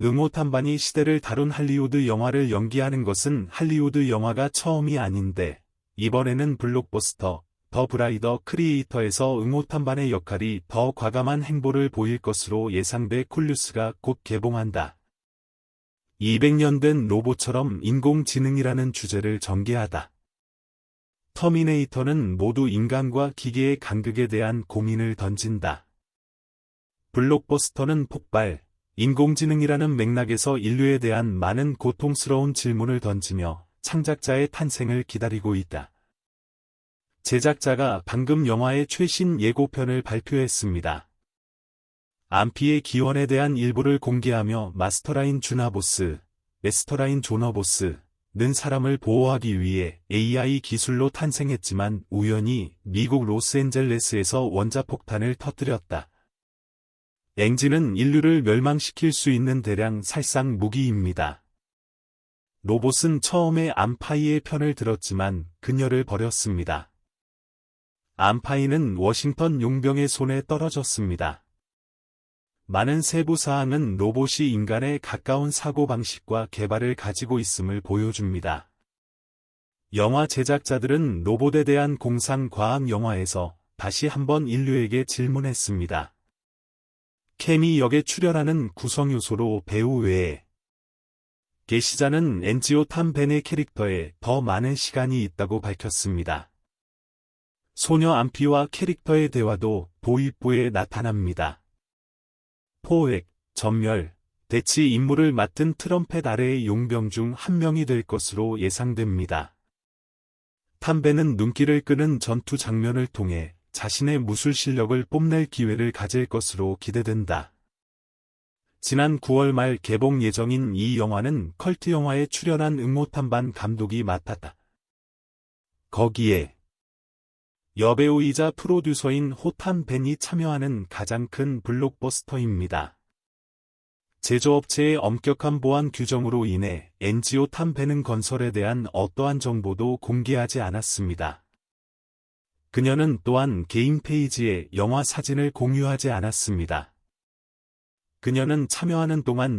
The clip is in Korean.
응호탄반이 시대를 다룬 할리우드 영화를 연기하는 것은 할리우드 영화가 처음이 아닌데, 이번에는 블록버스터, 더 브라이더 크리에이터에서 응호탄반의 역할이 더 과감한 행보를 보일 것으로 예상돼 콜루스가 곧 개봉한다. 200년 된 로봇처럼 인공지능이라는 주제를 전개하다. 터미네이터는 모두 인간과 기계의 간극에 대한 고민을 던진다. 블록버스터는 폭발, 인공지능이라는 맥락에서 인류에 대한 많은 고통스러운 질문을 던지며 창작자의 탄생을 기다리고 있다. 제작자가 방금 영화의 최신 예고편을 발표했습니다. 안피의 기원에 대한 일부를 공개하며 마스터라인 주나보스, 메스터라인 조너보스, 는 사람을 보호하기 위해 AI 기술로 탄생했지만 우연히 미국 로스앤젤레스에서 원자폭탄을 터뜨렸다. 앵지는 인류를 멸망시킬 수 있는 대량 살상 무기입니다. 로봇은 처음에 암파이의 편을 들었지만 그녀를 버렸습니다. 암파이는 워싱턴 용병의 손에 떨어졌습니다. 많은 세부 사항은 로봇이 인간에 가까운 사고방식과 개발을 가지고 있음을 보여줍니다. 영화 제작자들은 로봇에 대한 공상 과학 영화에서 다시 한번 인류에게 질문했습니다. 케미 역에 출연하는 구성 요소로 배우 외에 게시자는 엔지오 탐벤의 캐릭터에 더 많은 시간이 있다고 밝혔습니다. 소녀 안피와 캐릭터의 대화도 도입부에 나타납니다. 포획, 전멸, 대치 임무를 맡은 트럼펫 아래의 용병 중 한 명이 될 것으로 예상됩니다. 탐벤은 눈길을 끄는 전투 장면을 통해 자신의 무술 실력을 뽐낼 기회를 가질 것으로 기대된다. 지난 9월 말 개봉 예정인 이 영화는 컬트 영화에 출연한 응모탄반 감독이 맡았다. 거기에 여배우이자 프로듀서인 호탄 벤이 참여하는 가장 큰 블록버스터입니다. 제조업체의 엄격한 보안 규정으로 인해 NGO 탐배는 건설에 대한 어떠한 정보도 공개하지 않았습니다. 그녀는 또한 개인 페이지에 영화 사진을 공유하지 않았습니다. 그녀는 참여하는 동안